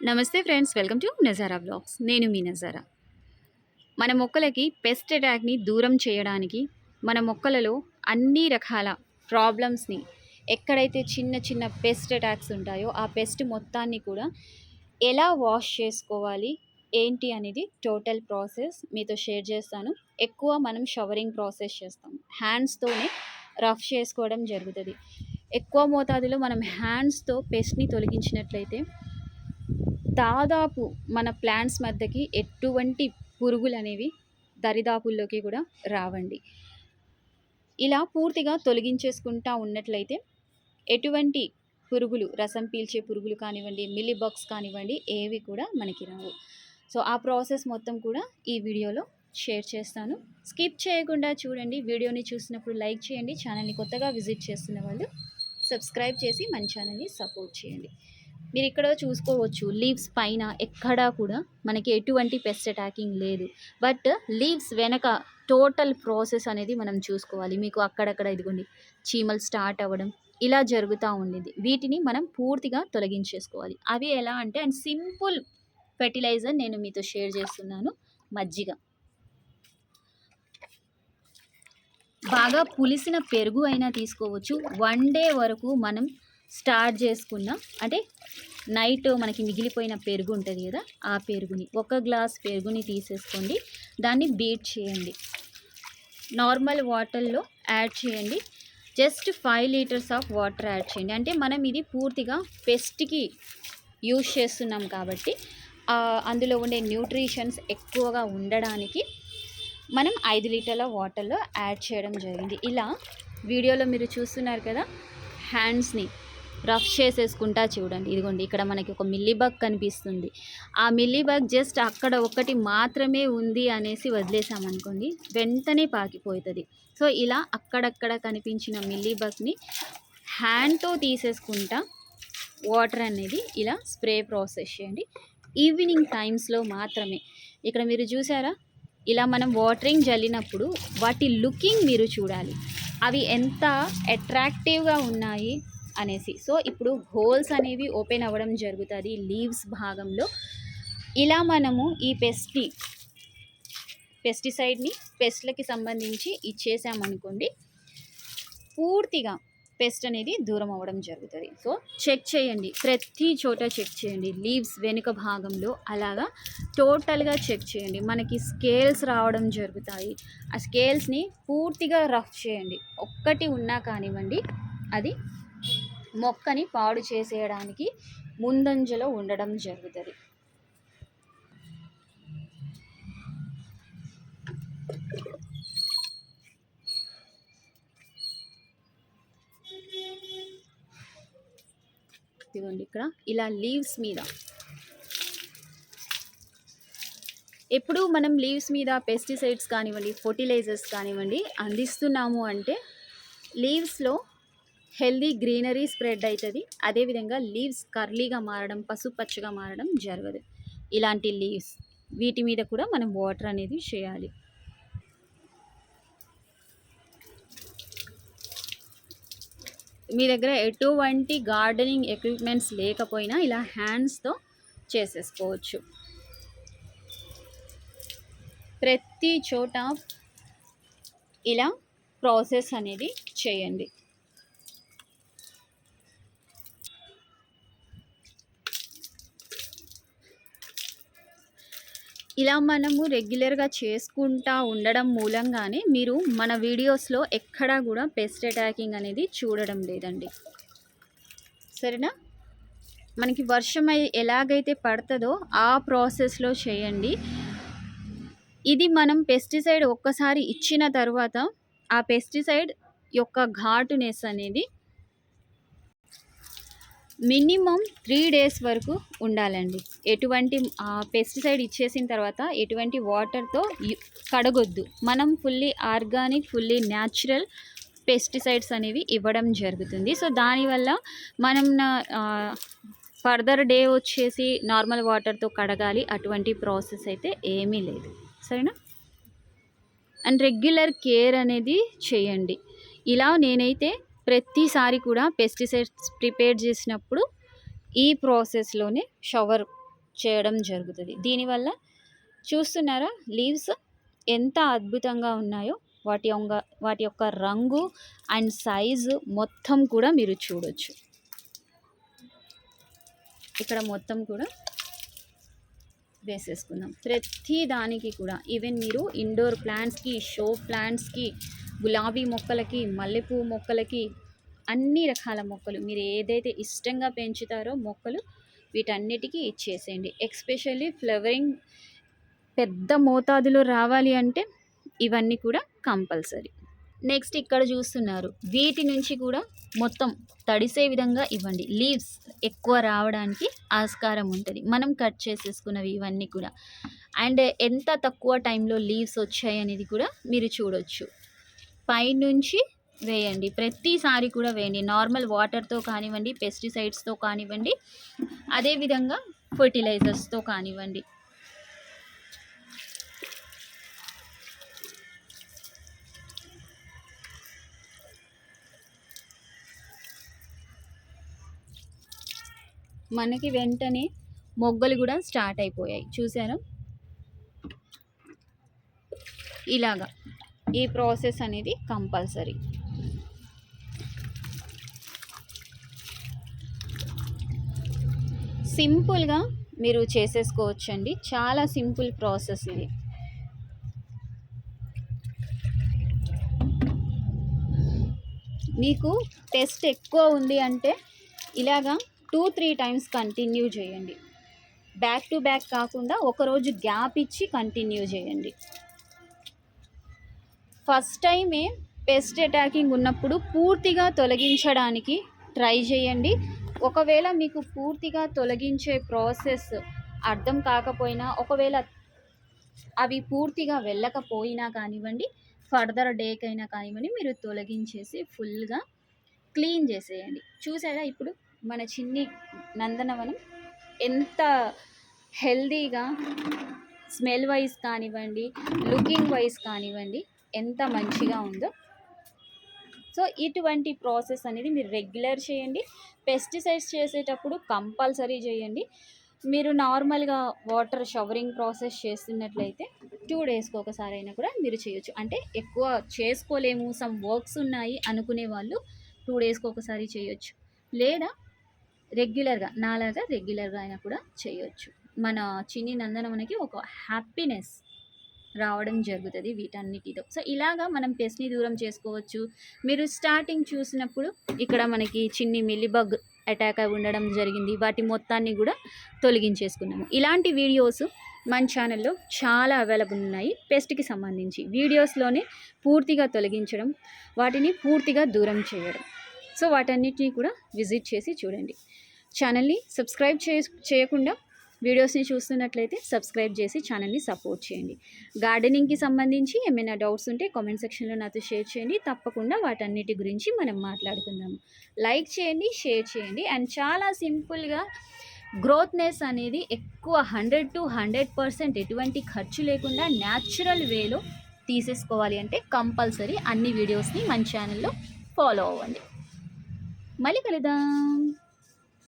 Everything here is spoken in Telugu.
నమస్తే friends welcome to Nazara blogs నేను మీ నజారా. మన మొక్కలకి పెస్ట్ అటాక్ని దూరం చేయడానికి మన మొక్కలలో అన్ని రకాల ప్రాబ్లమ్స్ని ఎక్కడైతే చిన్న చిన్న పెస్ట్ అటాక్స్ ఉంటాయో ఆ పెస్ట్ మొత్తాన్ని కూడా ఎలా వాష్ చేసుకోవాలి ఏంటి అనేది టోటల్ ప్రాసెస్ మీతో షేర్ చేస్తాను. ఎక్కువ మనం షవరింగ్ ప్రాసెస్ చేస్తాం. హ్యాండ్స్తోనే రఫ్ చేసుకోవడం జరుగుతుంది. ఎక్కువ మోతాదులో మనం హ్యాండ్స్తో పెస్ట్ని తొలగించినట్లయితే దాదాపు మన ప్లాంట్స్ మధ్యకి ఎటువంటి పురుగులు అనేవి దరిదాపుల్లోకి కూడా రావండి. ఇలా పూర్తిగా తొలగించేసుకుంటా ఉన్నట్లయితే ఎటువంటి పురుగులు రసం పీల్చే పురుగులు కానివ్వండి మిల్లీ కానివ్వండి ఏవి కూడా మనకి రావు. సో ఆ ప్రాసెస్ మొత్తం కూడా ఈ వీడియోలో షేర్ చేస్తాను. స్కిప్ చేయకుండా చూడండి. వీడియోని చూసినప్పుడు లైక్ చేయండి. ఛానల్ని కొత్తగా విజిట్ చేస్తున్న వాళ్ళు సబ్స్క్రైబ్ చేసి మన ఛానల్ని సపోర్ట్ చేయండి. మీరు ఇక్కడ చూసుకోవచ్చు లీవ్స్ పైన ఎక్కడా కూడా మనకి ఎటువంటి పెస్ట్ అటాకింగ్ లేదు. బట్ లీవ్స్ వెనక టోటల్ ప్రాసెస్ అనేది మనం చూసుకోవాలి. మీకు అక్కడక్కడ ఇదిగోండి చీమలు స్టార్ట్ అవ్వడం ఇలా జరుగుతూ ఉండేది. వీటిని మనం పూర్తిగా తొలగించేసుకోవాలి. అవి ఎలా అంటే అండ్ సింపుల్ ఫెర్టిలైజర్ నేను మీతో షేర్ చేస్తున్నాను. మజ్జిగ. బాగా పులిసిన పెరుగు అయినా తీసుకోవచ్చు. వన్ డే వరకు మనం స్టార్ట్ చేసుకున్న. అంటే నైట్ మనకి మిగిలిపోయిన పెరుగు ఉంటుంది కదా ఆ పెరుగుని ఒక గ్లాస్ పెరుగుని తీసేసుకోండి. దాన్ని బీట్ చేయండి. నార్మల్ వాటర్లో యాడ్ చేయండి. Just five litres of water add చేయండి. అంటే మనం ఇది పూర్తిగా పెస్ట్కి యూజ్ చేస్తున్నాం కాబట్టి అందులో ఉండే న్యూట్రిషన్స్ ఎక్కువగా ఉండడానికి మనం ఐదు లీటర్ల వాటర్లో యాడ్ చేయడం జరిగింది. ఇలా వీడియోలో మీరు చూస్తున్నారు కదా హ్యాండ్స్ని. రఫ్ చేసేసుకుంటా చూడండి. ఇదిగోండి ఇక్కడ మనకి ఒక మిల్లీబగ్ కనిపిస్తుంది. ఆ మిల్లీబగ్ జస్ట్ అక్కడ ఒకటి మాత్రమే ఉంది అనేసి వదిలేసామనుకోండి వెంటనే పాకిపోతుంది. సో ఇలా అక్కడక్కడ కనిపించిన మిల్లీబగ్ని హ్యాండ్తో తీసేసుకుంటా వాటర్ అనేది ఇలా స్ప్రే ప్రాసెస్ చేయండి. ఈవినింగ్ టైమ్స్లో మాత్రమే. ఇక్కడ మీరు చూసారా? ఇలా మనం వాటరింగ్ జల్లినప్పుడు వాటి లుకింగ్ మీరు చూడాలి. అవి ఎంత అట్రాక్టివ్గా ఉన్నాయి అనేసి. సో ఇప్పుడు హోల్స్ అనేవి ఓపెన్ అవ్వడం జరుగుతుంది లీవ్స్ భాగంలో. ఇలా మనము ఈ పెస్ట్ని పెస్టిసైడ్ని పెస్ట్లకి సంబంధించి ఇచ్చేసామనుకోండి పూర్తిగా పెస్ట్ అనేది దూరం అవ్వడం జరుగుతుంది. సో చెక్ చేయండి. ప్రతి చోట చెక్ చేయండి. లీవ్స్ వెనుక భాగంలో అలాగా టోటల్గా చెక్ చేయండి. మనకి స్కేల్స్ రావడం జరుగుతాయి. ఆ స్కేల్స్ని పూర్తిగా రఫ్ చేయండి. ఒక్కటి ఉన్నా కానివ్వండి అది మొక్కని పాడు చేసేయడానికి ముందంజలో ఉండడం జరుగుతుంది. ఇదిగోండి ఇక్కడ. ఇలా లీవ్స్ మీద. ఎప్పుడు మనం లీవ్స్ మీద పెస్టిసైడ్స్ కానివ్వండి ఫర్టిలైజర్స్ కానివ్వండి అందిస్తున్నాము అంటే లీవ్స్లో హెల్దీ గ్రీనరీ స్ప్రెడ్ అవుతుంది. అదేవిధంగా లీవ్స్ కర్లీగా మారడం పసుపచ్చగా మారడం జరగదు. ఇలాంటి లీవ్స్ వీటి మీద కూడా మనం వాటర్ అనేది చేయాలి. మీ దగ్గర ఎటువంటి గార్డెనింగ్ ఎక్విప్మెంట్స్ లేకపోయినా ఇలా హ్యాండ్స్తో చేసేసుకోవచ్చు. ప్రతి చోట ఇలా ప్రాసెస్ అనేది చేయండి. ఇలా మనము రెగ్యులర్గా చేసుకుంటా ఉండడం మూలంగానే మీరు మన వీడియోస్లో ఎక్కడా కూడా పెస్ట్ అటాకింగ్ అనేది చూడడం లేదండి. సరేనా? మనకి వర్షం ఎలాగైతే పడుతుందో ఆ ప్రాసెస్లో చేయండి. ఇది మనం పెస్టిసైడ్ ఒక్కసారి ఇచ్చిన తర్వాత ఆ పెస్టిసైడ్ యొక్క ఘాటునెస్ అనేది మినిమం త్రీ డేస్ వరకు ఉండాలండి. ఎటువంటి పెస్టిసైడ్ ఇచ్చేసిన తర్వాత ఎటువంటి వాటర్తో కడగొద్దు. మనం fully organic fully natural pesticides అనేవి ఇవ్వడం జరుగుతుంది. సో దానివల్ల మనం ఫర్దర్ డే వచ్చేసి నార్మల్ వాటర్తో కడగాలి అటువంటి ప్రాసెస్ అయితే ఏమీ లేదు. సరేనా? అండ్ రెగ్యులర్ కేర్ అనేది చేయండి. ఇలా నేనైతే ప్రతిసారి కూడా పెస్టిసైడ్స్ ప్రిపేర్ చేసినప్పుడు ఈ ప్రాసెస్లోనే షవర్ చేయడం జరుగుతుంది. దీనివల్ల చూస్తున్నారా లీవ్స్ ఎంత అద్భుతంగా ఉన్నాయో వాటి యొక్క వాటి యొక్క రంగు అండ్ సైజు మొత్తం కూడా మీరు చూడొచ్చు. ఇక్కడ మొత్తం కూడా వేసేసుకుందాం. ప్రతి దానికి కూడా ఈవెన్ మీరు ఇండోర్ ప్లాంట్స్కి షో ప్లాంట్స్కి గులాబీ మొక్కలకి మల్లెపూ మొక్కలకి అన్ని రకాల మొక్కలు. మీరు ఏదైతే ఇష్టంగా పెంచుతారో మొక్కలు వీటన్నిటికీ ఇచ్చేసేయండి. ఎక్స్పెషల్లీ ఫ్లవరింగ్ పెద్ద మోతాదులో రావాలి అంటే ఇవన్నీ కూడా కంపల్సరీ. నెక్స్ట్ ఇక్కడ చూస్తున్నారు. వీటి నుంచి కూడా మొత్తం తడిసే విధంగా ఇవ్వండి. లీవ్స్ ఎక్కువ రావడానికి ఆస్కారం ఉంటుంది. మనం కట్ చేసేసుకున్నవి ఇవన్నీ కూడా. అండ్ ఎంత తక్కువ టైంలో లీవ్స్ వచ్చాయి అనేది కూడా మీరు చూడొచ్చు. పైనుంచి వేయండి. ప్రతిసారి కూడా వేయండి. నార్మల్ వాటర్తో కానివ్వండి పెస్టిసైడ్స్తో కానివ్వండి అదేవిధంగా ఫర్టిలైజర్స్తో కానివ్వండి. మనకి వెంటనే మొగ్గలు కూడా స్టార్ట్ అయిపోయాయి. చూసారా ఇలాగా. ఈ ప్రాసెస్ అనేది కంపల్సరీ. సింపుల్గా మీరు చేసేసుకోవచ్చండి. చాలా సింపుల్ ప్రాసెస్ ఇది. మీకు టెస్ట్ ఎక్కువ ఉంది అంటే ఇలాగా టూ త్రీ టైమ్స్ కంటిన్యూ చేయండి. బ్యాక్ టు బ్యాక్ కాకుండా ఒకరోజు గ్యాప్ ఇచ్చి కంటిన్యూ చేయండి. ఫస్ట్ టైమే పెస్ట్ అటాకింగ్ ఉన్నప్పుడు పూర్తిగా తొలగించడానికి ట్రై చేయండి. ఒకవేళ మీకు పూర్తిగా తొలగించే ప్రాసెస్ అర్థం కాకపోయినా ఒకవేళ అవి పూర్తిగా వెళ్ళకపోయినా కానివ్వండి ఫర్దర్ డేకైనా కానివ్వండి మీరు తొలగించేసి ఫుల్గా క్లీన్ చేసేయండి. చూసారా ఇప్పుడు మన చిన్ని నందనవనం ఎంత హెల్దీగా స్మెల్ వైజ్ కానివ్వండి లుకింగ్ వైజ్ కానివ్వండి ఎంత మంచిగా ఉందో. సో ఇటువంటి ప్రాసెస్ అనేది మీరు రెగ్యులర్ చేయండి. పెస్టిసైడ్స్ చేసేటప్పుడు కంపల్సరీ చేయండి. మీరు నార్మల్గా వాటర్ షవరింగ్ ప్రాసెస్ చేస్తున్నట్లయితే టూ డేస్కి ఒకసారి అయినా కూడా మీరు చేయొచ్చు. అంటే ఎక్కువ చేసుకోలేము సమ్ వర్క్స్ ఉన్నాయి అనుకునే వాళ్ళు టూ డేస్కి ఒకసారి చేయొచ్చు. లేదా రెగ్యులర్గా నాలాగా రెగ్యులర్గా అయినా కూడా చేయొచ్చు. మన చిన్ని నందనవనకి ఒక హ్యాపీనెస్ రావడం జరుగుతుంది వీటన్నిటితో. సో ఇలాగా మనం పెస్ట్ని దూరం చేసుకోవచ్చు. మీరు స్టార్టింగ్ చూసినప్పుడు ఇక్కడ మనకి చిన్ని మిల్లిబగ్ అటాక్ అయి ఉండడం జరిగింది. వాటి మొత్తాన్ని కూడా తొలగించేసుకున్నాము. ఇలాంటి వీడియోస్ మన ఛానల్లో చాలా అవైలబుల్ ఉన్నాయి. పెస్ట్కి సంబంధించి వీడియోస్లోనే పూర్తిగా తొలగించడం వాటిని పూర్తిగా దూరం చేయడం. సో వాటన్నిటిని కూడా విజిట్ చేసి చూడండి. ఛానల్ని సబ్స్క్రైబ్ చే చేయకుండా వీడియోస్ని చూస్తున్నట్లయితే సబ్స్క్రైబ్ చేసి ఛానల్ని సపోర్ట్ చేయండి. గార్డెనింగ్కి సంబంధించి ఏమైనా డౌట్స్ ఉంటే కామెంట్ సెక్షన్లో నాతో షేర్ చేయండి. తప్పకుండా వాటన్నిటి గురించి మనం మాట్లాడుకుందాము లైక్ చేయండి షేర్ చేయండి. అండ్ చాలా సింపుల్గా గ్రోత్నెస్ అనేది ఎక్కువ హండ్రెడ్ టు హండ్రెడ్ పర్సెంట్ ఎటువంటి ఖర్చు లేకుండా న్యాచురల్ వేలో తీసేసుకోవాలి అంటే కంపల్సరీ అన్ని వీడియోస్ని మన ఛానల్లో ఫాలో అవ్వండి. మళ్ళీ కలుద్దాం.